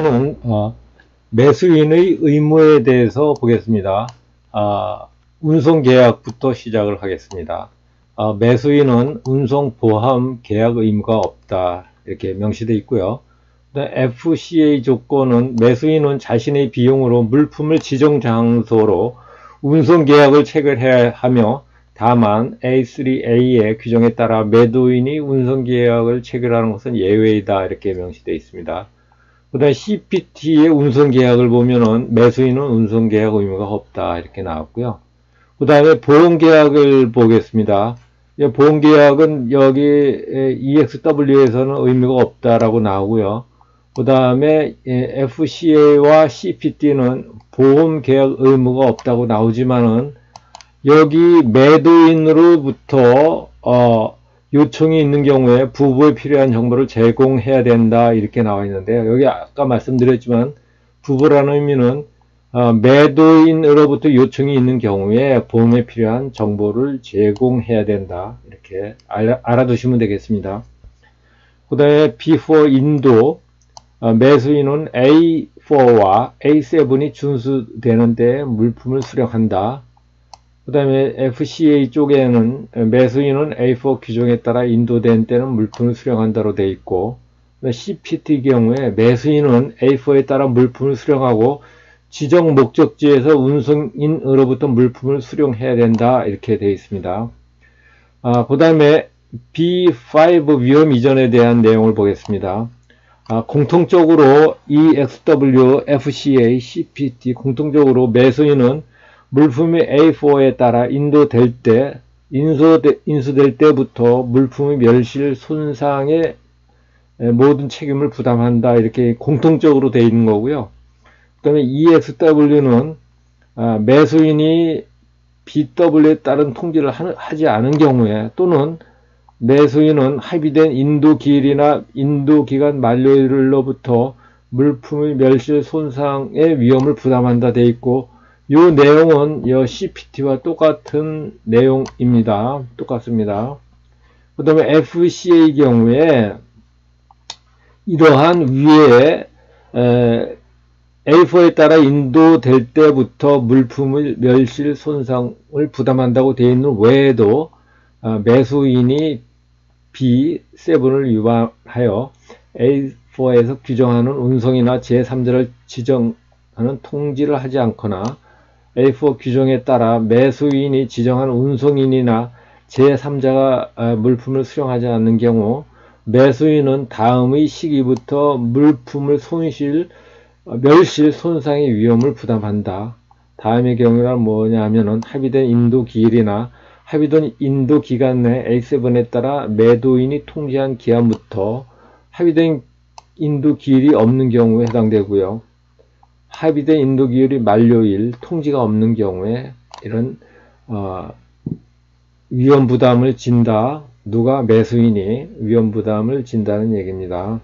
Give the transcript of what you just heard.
오늘은 어, 매수인의 의무에 대해서 보겠습니다. 아, 운송 계약부터 시작을 하겠습니다. 아, 매수인은 운송 보험 계약 의무가 없다 이렇게 명시되어 있고요. FCA 조건은 매수인은 자신의 비용으로 물품을 지정 장소로 운송 계약을 체결해야 하며 다만 A3A의 규정에 따라 매도인이 운송 계약을 체결하는 것은 예외이다 이렇게 명시되어 있습니다. 그 다음에 CPT의 운송 계약을 보면은 매수인은 운송 계약 의무가 없다 이렇게 나왔고요. 그 다음에 보험 계약을 보겠습니다. 보험 계약은 여기 EXW에서는 의미가 없다라고 나오고요. 그 다음에 FCA와 CPT는 보험 계약 의무가 없다고 나오지만은 여기 매도인으로부터 어, 요청이 있는 경우에 부부에 필요한 정보를 제공해야 된다 이렇게 나와 있는데요. 여기 아까 말씀드렸지만 부부라는 의미는 어, 매도인으로부터 요청이 있는 경우에 보험에 필요한 정보를 제공해야 된다 이렇게 알아, 알아두시면 되겠습니다. 그 다음에 B4 인도 어, 매수인은 A4와 A7이 준수되는데 물품을 수령한다. 그 다음에 FCA 쪽에는 매수인은 A4 규정에 따라 인도된 때는 물품을 수령한다로 되어 있고 CPT 경우에 매수인은 A4에 따라 물품을 수령하고 지정 목적지에서 운송인으로부터 물품을 수령해야 된다 이렇게 되어 있습니다. 아, 그 다음에 B5 위험 이전에 대한 내용을 보겠습니다. 아, 공통적으로 EXW, FCA, CPT 공통적으로 매수인은 물품이 A4에 따라 인도될 때, 인수되, 인수될 때부터 물품의 멸실 손상의 모든 책임을 부담한다. 이렇게 공통적으로 되어 있는 거고요. 그 다음에 EXW는 아, 매수인이 BW에 따른 통지를 하지 않은 경우에 또는 매수인은 합의된 인도 기일이나 인도 기간 만료일로부터 물품의 멸실 손상의 위험을 부담한다 돼 있고 이 내용은 이 CPT와 똑같은 내용입니다. 똑같습니다. 그 다음에 FC의 경우에 이러한 위에 A4에 따라 인도될 때부터 물품을 멸실 손상을 부담한다고 되어 있는 외에도 어, 매수인이 B7을 위반하여 A4에서 규정하는 운송이나 제3자를 지정하는 통지를 하지 않거나 A4 규정에 따라 매수인이 지정한 운송인이나 제3자가 아, 물품을 수령하지 않는 경우 매수인은 다음의 시기부터 물품을 손실, 어, 멸실 손상의 위험을 부담한다. 다음의 경우는 뭐냐면은 합의된 인도 기일이나 합의된 인도 기간 내 A7에 따라 매도인이 통지한 기한부터 합의된 인도 기일이 없는 경우에 해당되고요. 합의된 인도 기율이 만료일 통지가 없는 경우에 이런 어, 위험 부담을 진다. 누가 매수인이 위험 부담을 진다는 얘기입니다.